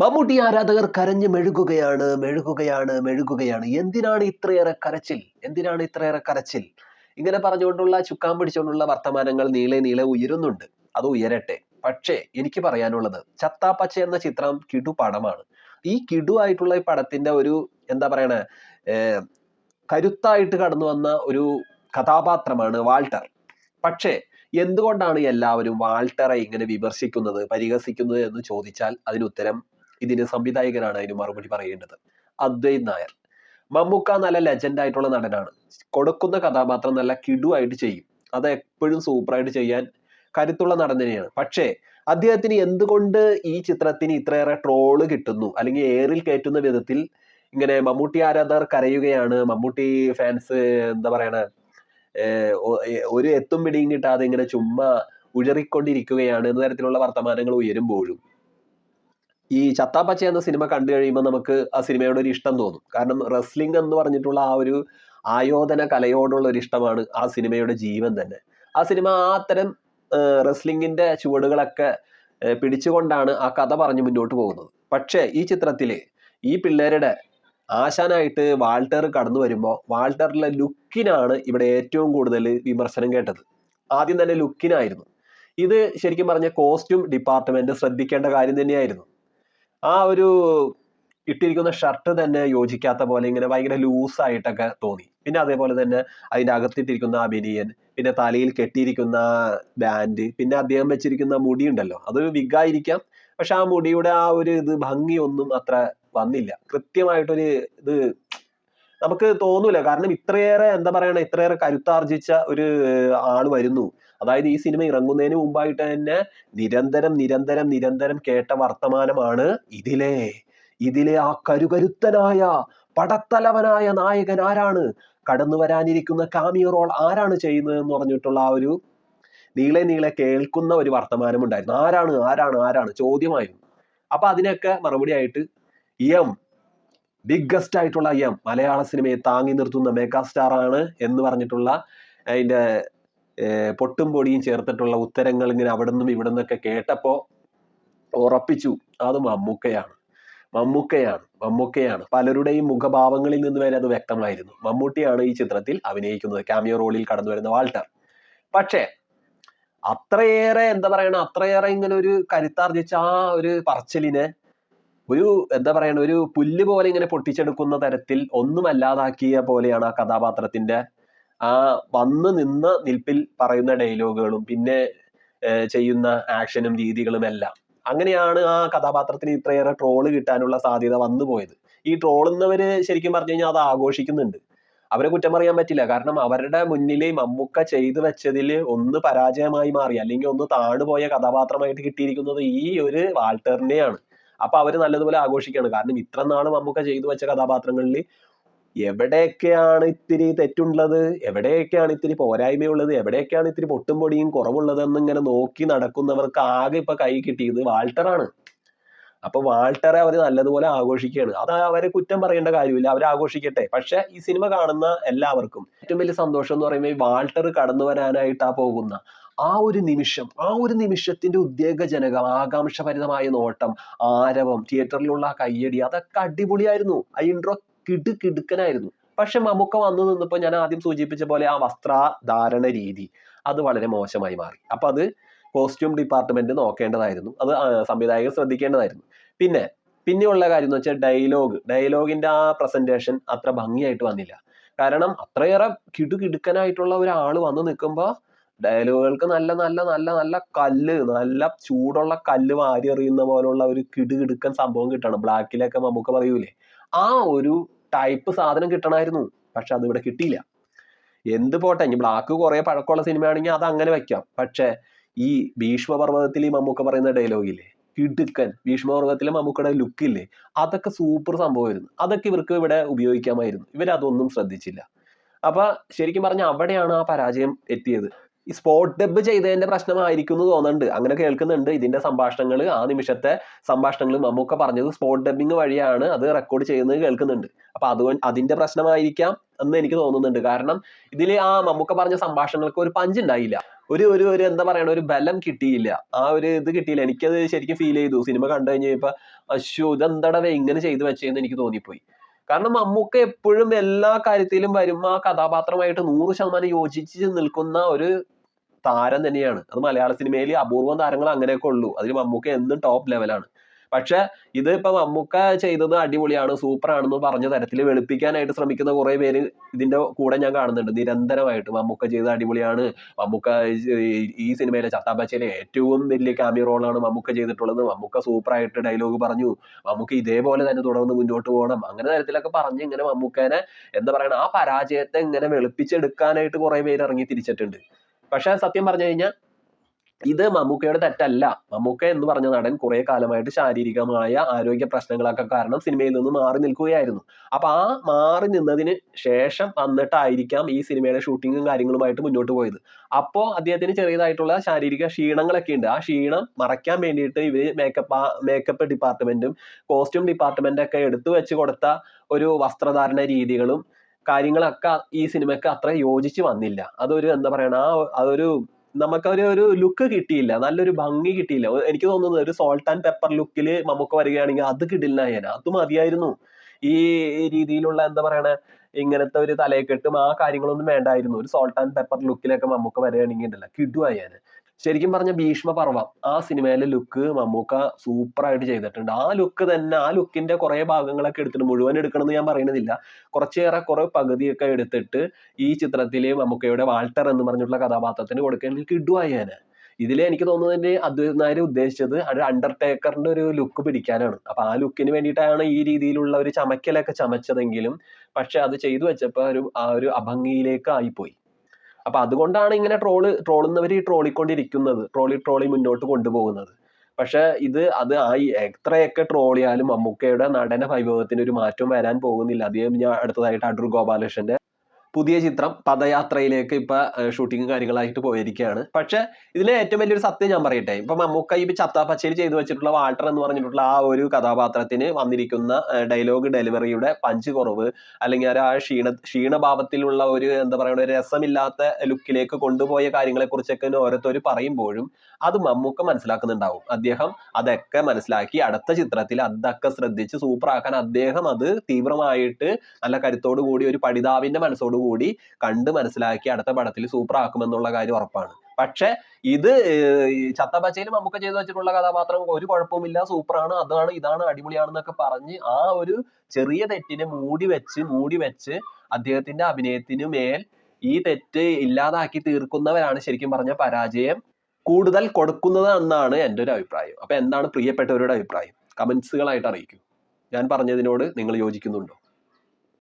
മമ്മൂട്ടി ആരാധകർ കരഞ്ഞ് മെഴുകുകയാണ് മെഴുകുകയാണ് മെഴുകുകയാണ്. എന്തിനാണ് ഇത്രയേറെ കരച്ചിൽ? എന്തിനാണ് ഇത്രയേറെ കരച്ചിൽ? ഇങ്ങനെ പറഞ്ഞുകൊണ്ടുള്ള ചുക്കാൻ പിടിച്ചുകൊണ്ടുള്ള വർത്തമാനങ്ങൾ നീളെ നീളെ ഉയരുന്നുണ്ട്. അത് ഉയരട്ടെ. പക്ഷേ എനിക്ക് പറയാനുള്ളത് ചത്താപ്പച്ച എന്ന ചിത്രം കിടു പടമാണ്. ഈ കിടു ആയിട്ടുള്ള ഈ പടത്തിന്റെ ഒരു എന്താ പറയണ കരുത്തായിട്ട് കടന്നു വന്ന ഒരു കഥാപാത്രമാണ് വാൾട്ടർ. പക്ഷേ എന്തുകൊണ്ടാണ് എല്ലാവരും വാൾട്ടറെ ഇങ്ങനെ വിമർശിക്കുന്നത് പരിഹസിക്കുന്നത് എന്ന് ചോദിച്ചാൽ അതിന് ഉത്തരം ഇതിന് സംവിധായകനാണ് അതിന് മറുപടി പറയേണ്ടത്. അദ്വൈത് നായർ. മമ്മൂക്ക നല്ല ലെജൻഡ് ആയിട്ടുള്ള നടനാണ്. കൊടുക്കുന്ന കഥാപാത്രം നല്ല കിടുവായിട്ട് ചെയ്യും. അത് എപ്പോഴും സൂപ്പറായിട്ട് ചെയ്യാൻ കരുത്തുള്ള നടൻ തന്നെയാണ്. പക്ഷേ അദ്ദേഹത്തിന് എന്തുകൊണ്ട് ഈ ചിത്രത്തിന് ഇത്രയേറെ ട്രോൾ കിട്ടുന്നു? അല്ലെങ്കിൽ ഏറിൽ കയറ്റുന്ന വിധത്തിൽ ഇങ്ങനെ മമ്മൂട്ടി ആരാധകർ കരയുകയാണ്. മമ്മൂട്ടി ഫാൻസ് എന്താ പറയണ ഒരു എത്തും പിടിയും കിട്ടാതെ ഇങ്ങനെ ചുമ്മാ ഉഴറിക്കൊണ്ടിരിക്കുകയാണ് എന്ന തരത്തിലുള്ള വർത്തമാനങ്ങൾ ഉയരുമ്പോഴും ഈ ചത്താപ്പച്ച എന്ന സിനിമ കണ്ടു കഴിയുമ്പോൾ നമുക്ക് ആ സിനിമയോട് ഒരു ഇഷ്ടം തോന്നും. കാരണം റെസ്ലിംഗ് എന്ന് പറഞ്ഞിട്ടുള്ള ആ ഒരു ആയോധന കലയോടുള്ള ഒരു ഇഷ്ടമാണ് ആ സിനിമയുടെ ജീവൻ തന്നെ. ആ സിനിമ ആ അത്തരം റെസ്ലിംഗിന്റെ ചുവടുകളൊക്കെ പിടിച്ചുകൊണ്ടാണ് ആ കഥ പറഞ്ഞു മുന്നോട്ട് പോകുന്നത്. പക്ഷേ ഈ ചിത്രത്തിൽ ഈ പിള്ളേരുടെ ആശാനായിട്ട് വാൾട്ടർ കടന്നു വരുമ്പോൾ വാൾട്ടറിലെ ലുക്കിനാണ് ഇവിടെ ഏറ്റവും കൂടുതൽ വിമർശനം കേട്ടത്. ആദ്യം തന്നെ ലുക്കിനായിരുന്നു. ഇത് ശരിക്കും പറഞ്ഞ കോസ്റ്റ്യൂം ഡിപ്പാർട്ട്മെന്റ് ശ്രദ്ധിക്കേണ്ട കാര്യം തന്നെയായിരുന്നു. ആ ഒരു ഇട്ടിരിക്കുന്ന ഷർട്ട് തന്നെ യോജിക്കാത്ത പോലെ ഇങ്ങനെ ഭയങ്കര ലൂസായിട്ടൊക്കെ തോന്നി. പിന്നെ അതേപോലെ തന്നെ അതിന്റെ അകത്തിട്ടിരിക്കുന്ന ആ ബനിയൻ പിന്നെ തലയിൽ കെട്ടിയിരിക്കുന്ന ബാൻഡ് പിന്നെ അദ്ദേഹം വെച്ചിരിക്കുന്ന മുടി ഉണ്ടല്ലോ അത് വിഗായിരിക്കാം പക്ഷെ ആ മുടിയുടെ ആ ഒരു ഇത് ഭംഗിയൊന്നും അത്ര വന്നില്ല. കൃത്യമായിട്ടൊരു ഇത് നമുക്ക് തോന്നൂല. കാരണം ഇത്രയേറെ എന്താ പറയണ ഇത്രയേറെ കരുത്താർജിച്ച ഒരു ആൾ വരുന്നു. അതായത് ഈ സിനിമ ഇറങ്ങുന്നതിന് മുമ്പായിട്ട് തന്നെ നിരന്തരം നിരന്തരം നിരന്തരം കേട്ട വർത്തമാനമാണ് ഇതിലെ. ഇതിലെ ആ കരുകരുത്തനായ പടത്തലവനായ നായകൻ ആരാണ്? കടന്നു വരാനിരിക്കുന്ന കാമിയോ റോൾ ആരാണ് ചെയ്യുന്നത് എന്ന് പറഞ്ഞിട്ടുള്ള ആ ഒരു നീളെ നീളെ കേൾക്കുന്ന ഒരു വർത്തമാനം ഉണ്ടായിരുന്നു ആരാണ് ആരാണ് ആരാണ്? ചോദ്യമായിരുന്നു. അപ്പൊ അതിനൊക്കെ മറുപടി ആയിട്ട് എം ബിഗ്ഗസ്റ്റ് ആയിട്ടുള്ള എം മലയാള സിനിമയെ താങ്ങി നിർത്തുന്ന മെഗാസ്റ്റാർ ആണ് എന്ന് പറഞ്ഞിട്ടുള്ള അതിന്റെ പൊട്ടും പൊടിയും ചേർത്തിട്ടുള്ള ഉത്തരങ്ങൾ ഇങ്ങനെ അവിടെ നിന്നും ഇവിടെ നിന്നൊക്കെ കേട്ടപ്പോ ഉറപ്പിച്ചു. അത് മമ്മൂക്കയാണ്. മമ്മൂക്കയാണ്. മമ്മൂക്കയാണ്. പലരുടെയും മുഖഭാവങ്ങളിൽ നിന്ന് വരെ അത് വ്യക്തമായിരുന്നു. മമ്മൂട്ടിയാണ് ഈ ചിത്രത്തിൽ അഭിനയിക്കുന്നത്. കാമിയോ റോളിൽ കടന്നു വരുന്ന വാൾട്ടർ. പക്ഷേ അത്രയേറെ എന്താ പറയണ അത്രയേറെ ഇങ്ങനെ ഒരു കരുത്താർജിച്ച ആ ഒരു പറച്ചിലിനെ ഒരു എന്താ പറയണ ഒരു പുല്ല് പോലെ ഇങ്ങനെ പൊട്ടിച്ചെടുക്കുന്ന തരത്തിൽ ഒന്നും അല്ലാതാക്കിയ പോലെയാണ് ആ കഥാപാത്രത്തിന്റെ ആ വന്ന് നിന്ന് നിൽപ്പിൽ പറയുന്ന ഡയലോഗുകളും പിന്നെ ചെയ്യുന്ന ആക്ഷനും രീതികളും എല്ലാം. അങ്ങനെയാണ് ആ കഥാപാത്രത്തിന് ഇത്രയേറെ ട്രോൾ കിട്ടാനുള്ള സാധ്യത വന്നു പോയത്. ഈ ട്രോളുന്നവർ ശരിക്കും പറഞ്ഞു കഴിഞ്ഞാൽ അത് ആഘോഷിക്കുന്നുണ്ട്. അവരെ കുറ്റം പറയാൻ പറ്റില്ല. കാരണം അവരുടെ മുന്നിൽ മമ്മൂക്ക ചെയ്തു വെച്ചതിൽ ഒന്ന് പരാജയമായി മാറി അല്ലെങ്കിൽ ഒന്ന് താണുപോയ കഥാപാത്രമായിട്ട് കിട്ടിയിരിക്കുന്നത് ഈ ഒരു വാൾട്ടറിനെയാണ്. അപ്പൊ അവർ നല്ലതുപോലെ ആഘോഷിക്കുകയാണ്. കാരണം ഇത്ര നാൾ മമ്മൂക്ക ചെയ്തു വെച്ച കഥാപാത്രങ്ങളിൽ എവിടെയൊക്കെയാണ് ഇത്തിരി തെറ്റുള്ളത്? എവിടെയൊക്കെയാണ് ഇത്തിരി പോരായ്മയുള്ളത്? എവിടെയൊക്കെയാണ് ഇത്തിരി പൊട്ടും പൊടിയും കുറവുള്ളത് എന്നിങ്ങനെ നോക്കി നടക്കുന്നവർക്ക് ആകെ ഇപ്പൊ കൈ കിട്ടിയത് വാൾട്ടറാണ്. അപ്പൊ വാൾട്ടറെ അവർ നല്ലതുപോലെ ആഘോഷിക്കുകയാണ്. അത് അവരെ കുറ്റം പറയേണ്ട കാര്യമില്ല. അവർ ആഘോഷിക്കട്ടെ. പക്ഷെ ഈ സിനിമ കാണുന്ന എല്ലാവർക്കും ഏറ്റവും വലിയ സന്തോഷം എന്ന് പറയുമ്പോൾ വാൾട്ടർ കടന്നു വരാനായിട്ടാ പോകുന്ന ആ ഒരു നിമിഷം ആ ഒരു നിമിഷത്തിന്റെ ഉദ്വേഗജനകം ആകാംക്ഷഭരിതമായ നോട്ടം ആരവം തിയേറ്ററിലുള്ള ആ കയ്യടി അതൊക്കെ അടിപൊളിയായിരുന്നു. ആ ഇൻട്രോ കിടു കിടുക്കനായിരുന്നു. പക്ഷെ മമ്മൂക്ക വന്നു നിന്നപ്പോൾ ഞാൻ ആദ്യം സൂചിപ്പിച്ച പോലെ ആ വസ്ത്രധാരണ രീതി അത് വളരെ മോശമായി മാറി. അപ്പൊ അത് കോസ്റ്റ്യൂം ഡിപ്പാർട്ട്മെന്റ് നോക്കേണ്ടതായിരുന്നു. അത് സംവിധായകർ ശ്രദ്ധിക്കേണ്ടതായിരുന്നു. പിന്നെ പിന്നെയുള്ള കാര്യം എന്ന് വെച്ചാൽ ഡയലോഗ് ഡയലോഗിന്റെ ആ പ്രസന്റേഷൻ അത്ര ഭംഗിയായിട്ട് വന്നില്ല. കാരണം അത്രയേറെ കിടുകിടുക്കനായിട്ടുള്ള ഒരാൾ വന്ന് നിൽക്കുമ്പോൾ ഡയലോഗുകൾക്ക് നല്ല നല്ല നല്ല നല്ല കല്ല് നല്ല ചൂടുള്ള കല്ല് വാരി എറിയുന്ന പോലുള്ള ഒരു കിടുകിടുക്കൻ സംഭവം കിട്ടണം. ബ്ലാക്കിലൊക്കെ നമുക്ക് പറയൂലേ. ആ ഒരു ടൈപ്പ് സാധനം കിട്ടണമായിരുന്നു പക്ഷെ അത് ഇവിടെ കിട്ടിയില്ല. എന്ത് പോട്ടെ ഇനി ബ്ലാക്ക് കുറെ പഴക്കമുള്ള സിനിമയാണെങ്കിൽ അത് അങ്ങനെ വെക്കാം. പക്ഷെ ഈ ഭീഷ്മപർവതത്തിൽ ഈ മമ്മൂക്ക പറയുന്ന ഡയലോഗില്ലേ കിടുക്കൻ ഭീഷ്മപർവതത്തിലെ മമ്മൂക്കയുടെ ലുക്കില്ലേ അതൊക്കെ സൂപ്പർ സംഭവമായിരുന്നു. അതൊക്കെ ഇവർക്ക് ഇവിടെ ഉപയോഗിക്കാമായിരുന്നു. ഇവരതൊന്നും ശ്രദ്ധിച്ചില്ല. അപ്പൊ ശരിക്കും പറഞ്ഞാൽ അവിടെയാണ് ആ പരാജയം എത്തിയത്. ഈ സ്പോട്ട് ഡബ് ചെയ്തതിന്റെ പ്രശ്നമായിരിക്കും എന്ന് തോന്നുന്നുണ്ട്. അങ്ങനെ കേൾക്കുന്നുണ്ട്. ഇതിന്റെ സംഭാഷണങ്ങൾ ആ നിമിഷത്തെ സംഭാഷണങ്ങൾ മമ്മൂക്ക പറഞ്ഞത് സ്പോട്ട് ഡബിങ് വഴിയാണ് അത് റെക്കോർഡ് ചെയ്യുന്നത് കേൾക്കുന്നുണ്ട്. അപ്പൊ അതുകൊണ്ട് അതിന്റെ പ്രശ്നമായിരിക്കാം എന്ന് എനിക്ക് തോന്നുന്നുണ്ട്. കാരണം ഇതിൽ ആ മമ്മൂക്ക പറഞ്ഞ സംഭാഷണങ്ങൾക്ക് ഒരു പഞ്ച് ഉണ്ടായില്ല. ഒരു ഒരു ഒരു എന്താ പറയണ ഒരു ബലം കിട്ടിയില്ല. ആ ഒരു ഇത് കിട്ടിയില്ല. എനിക്കത് ശരിക്കും ഫീൽ ചെയ്തു. സിനിമ കണ്ടു കഴിഞ്ഞപ്പോ അശ്വ ഇതെന്താടാ ഇങ്ങനെ ചെയ്തു വെച്ചേന്ന് എനിക്ക് തോന്നിപ്പോയി. കാരണം മമ്മൂക്ക എപ്പോഴും എല്ലാ കാര്യത്തിലും വരും ആ കഥാപാത്രമായിട്ട് നൂറ് ശതമാനം യോജിച്ച് നിൽക്കുന്ന ഒരു താരം തന്നെയാണ്. അത് മലയാള സിനിമയിൽ അപൂർവം താരങ്ങൾ അങ്ങനെയൊക്കെ ഉള്ളൂ. അതിൽ മമ്മൂക്ക എന്നും ടോപ്പ് ലെവലാണ് പക്ഷെ ഇത് ഇപ്പൊ മമ്മൂക്ക ചെയ്തത് അടിപൊളിയാണ് സൂപ്പർ ആണെന്ന് പറഞ്ഞ തരത്തിൽ വെളുപ്പിക്കാനായിട്ട് ശ്രമിക്കുന്ന കുറെ പേര് ഇതിന്റെ കൂടെ ഞാൻ കാണുന്നുണ്ട്. നിരന്തരമായിട്ട് മമ്മൂക്ക ചെയ്തത് അടിപൊളിയാണ്. മമ്മൂക്ക ഈ- സിനിമയിലെ ചത്താപ്പച്ചയിലെ ഏറ്റവും വലിയ ക്യാമിയോ റോളാണ് മമ്മൂക്ക ചെയ്തിട്ടുള്ളത്. മമ്മൂക്ക സൂപ്പർ ആയിട്ട് ഡയലോഗ് പറഞ്ഞു. മമ്മൂക്ക ഇതേപോലെ തന്നെ തുടർന്ന് മുന്നോട്ട് പോകണം. അങ്ങനെ തരത്തിലൊക്കെ പറഞ്ഞ് ഇങ്ങനെ മമ്മൂക്കനെ എന്താ പറയണ ആ പരാജയത്തെ ഇങ്ങനെ വെളുപ്പിച്ചെടുക്കാനായിട്ട് കുറെ പേര് ഇറങ്ങി തിരിച്ചിട്ടുണ്ട്. പക്ഷെ സത്യം പറഞ്ഞു കഴിഞ്ഞാൽ ഇത് മമ്മൂക്കയുടെ തെറ്റല്ല. മമ്മൂക്ക എന്ന് പറഞ്ഞ നടൻ കുറെ കാലമായിട്ട് ശാരീരികമായ ആരോഗ്യ പ്രശ്നങ്ങളൊക്കെ കാരണം സിനിമയിൽ നിന്ന് മാറി നിൽക്കുകയായിരുന്നു. അപ്പൊ ആ മാറി നിന്നതിന് ശേഷം വന്നിട്ടായിരിക്കാം ഈ സിനിമയുടെ ഷൂട്ടിങ്ങും കാര്യങ്ങളുമായിട്ട് മുന്നോട്ട് പോയത്. അപ്പോൾ അദ്ദേഹത്തിന് ചെറിയതായിട്ടുള്ള ശാരീരിക ക്ഷീണങ്ങളൊക്കെ ഉണ്ട്. ആ ക്ഷീണം മറയ്ക്കാൻ വേണ്ടിയിട്ട് ഇവർ മേക്കപ്പ് മേക്കപ്പ് ഡിപ്പാർട്ട്മെന്റും കോസ്റ്റ്യൂം ഡിപ്പാർട്ട്മെന്റ് ഒക്കെ എടുത്തു വെച്ച് കൊടുത്ത ഒരു വസ്ത്രധാരണ രീതികളും കാര്യങ്ങളൊക്കെ ഈ സിനിമയ്ക്ക് അത്ര യോജിച്ച് വന്നില്ല. അതൊരു എന്താ പറയണ ആ അതൊരു നമുക്കൊരു ഒരു ലുക്ക് കിട്ടിയില്ല. നല്ലൊരു ഭംഗി കിട്ടിയില്ല. എനിക്ക് തോന്നുന്നത് ഒരു സോൾട്ട് ആൻഡ് പെപ്പർ ലുക്കിൽ നമുക്ക് വരികയാണെങ്കിൽ അത് കിടില്ല അത് മതിയായിരുന്നു. ഈ രീതിയിലുള്ള എന്താ പറയണേ ഇങ്ങനത്തെ ഒരു തലയെക്കെട്ടും ആ കാര്യങ്ങളൊന്നും വേണ്ടായിരുന്നു. ഒരു സോൾട്ട് ആൻഡ് പെപ്പർ ലുക്കിലൊക്കെ മമ്മൂക്ക വരികയാണെങ്കിൽ ഉണ്ടല്ല. കിടുവായാന് ശരിക്കും പറഞ്ഞ ഭീഷ്മ പർവം ആ സിനിമയിലെ ലുക്ക് മമ്മൂക്ക സൂപ്പർ ആയിട്ട് ചെയ്തിട്ടുണ്ട്. ആ ലുക്ക് തന്നെ ആ ലുക്കിന്റെ കുറെ ഭാഗങ്ങളൊക്കെ എടുത്തിട്ട് മുഴുവൻ എടുക്കണമെന്ന് ഞാൻ പറയുന്നില്ല കുറച്ചേറെ കുറെ പകുതിയൊക്കെ എടുത്തിട്ട് ഈ ചിത്രത്തിലെ മമ്മൂക്കയുടെ വാൾട്ടർ എന്ന് പറഞ്ഞിട്ടുള്ള കഥാപാത്രത്തിന് കൊടുക്കുകയാണെങ്കിൽ കിടുവായാന് ഇതിൽ എനിക്ക് തോന്നുന്നതിന്റെ അദ്വൈത് നായർ ഉദ്ദേശിച്ചത് ഒരു അണ്ടർടേക്കറിന്റെ ഒരു ലുക്ക് പിടിക്കാനാണ്. അപ്പൊ ആ ലുക്കിന് വേണ്ടിയിട്ടാണ് ഈ രീതിയിലുള്ള ഒരു ചമക്കലൊക്കെ ചമച്ചതെങ്കിലും പക്ഷെ അത് ചെയ്തു വെച്ചപ്പോ ഒരു ആ ഒരു അഭംഗിയിലേക്ക് ആയിപ്പോയി. അപ്പൊ അതുകൊണ്ടാണ് ഇങ്ങനെ ട്രോൾ ട്രോളുന്നവർ ഈ ട്രോളിക്കൊണ്ടിരിക്കുന്നത്. ട്രോളി ട്രോളി മുന്നോട്ട് കൊണ്ടുപോകുന്നത്. പക്ഷെ ഇത് അത് ആയി എത്രയൊക്കെ ട്രോളിയാലും മമ്മൂക്കയുടെ നടന വൈഭവത്തിന് ഒരു മാറ്റം വരാൻ പോകുന്നില്ല. അദ്ദേഹം ഞാൻ അടുത്തതായിട്ട് അടൂർ ഗോപാലകൃഷ്ണന്റെ പുതിയ ചിത്രം പദയാത്രയിലേക്ക് ഇപ്പൊ ഷൂട്ടിങ് കാര്യങ്ങളായിട്ട് പോയിരിക്കുകയാണ് പക്ഷെ ഇതിലെ ഏറ്റവും വലിയൊരു സത്യം ഞാൻ പറയട്ടെ. ഇപ്പൊ മമ്മൂക്ക ഈ ചത്താപ്പച്ചയിൽ ചെയ്തു വെച്ചിട്ടുള്ള വാൾട്ടർ എന്ന് പറഞ്ഞിട്ടുള്ള ആ ഒരു കഥാപാത്രത്തിന് വന്നിരിക്കുന്ന ഡയലോഗ് ഡെലിവറിയുടെ പഞ്ച് കുറവ് അല്ലെങ്കിൽ ആ ക്ഷീണ ക്ഷീണഭാവത്തിലുള്ള ഒരു എന്താ പറയുക ഒരു രസമില്ലാത്ത ലുക്കിലേക്ക് കൊണ്ടുപോയ കാര്യങ്ങളെ കുറിച്ചൊക്കെ ഓരോരുത്തർ പറയുമ്പോഴും അത് മമ്മൂക്ക മനസ്സിലാക്കുന്നുണ്ടാവും. അദ്ദേഹം അതൊക്കെ മനസ്സിലാക്കി അടുത്ത ചിത്രത്തിൽ അതൊക്കെ ശ്രദ്ധിച്ച് സൂപ്പറാക്കാൻ അദ്ദേഹം അത് തീവ്രമായിട്ട് നല്ല കരുത്തോടു കൂടി ഒരു പഠിതാവിന്റെ മനസ്സോടു കൂടി കണ്ട് മനസ്സിലാക്കി അടുത്ത പടത്തിൽ സൂപ്പർ ആക്കുമെന്നുള്ള കാര്യം ഉറപ്പാണ്. പക്ഷെ ഇത് ചത്തപ്പച്ചയിൽ നമുക്ക് ചെയ്തു വെച്ചിട്ടുള്ള കഥാപാത്രം ഒരു കുഴപ്പമില്ല സൂപ്പറാണ് അതാണ് ഇതാണ് അടിപൊളിയാണെന്നൊക്കെ പറഞ്ഞ് ആ ഒരു ചെറിയ തെറ്റിനെ മൂടി വെച്ച് മൂടി വെച്ച് അദ്ദേഹത്തിന്റെ അഭിനയത്തിനു മേൽ ഈ തെറ്റ് ഇല്ലാതാക്കി തീർക്കുന്നവരാണ് ശരിക്കും പറഞ്ഞ പരാജയം കൂടുതൽ കൊടുക്കുന്നത് എന്നാണ് എന്റെ ഒരു അഭിപ്രായം. അപ്പൊ എന്താണ് പ്രിയപ്പെട്ടവരുടെ അഭിപ്രായം? കമന്റ്സുകളായിട്ട് അറിയിക്കൂ. ഞാൻ പറഞ്ഞതിനോട് നിങ്ങൾ യോജിക്കുന്നുണ്ടോ?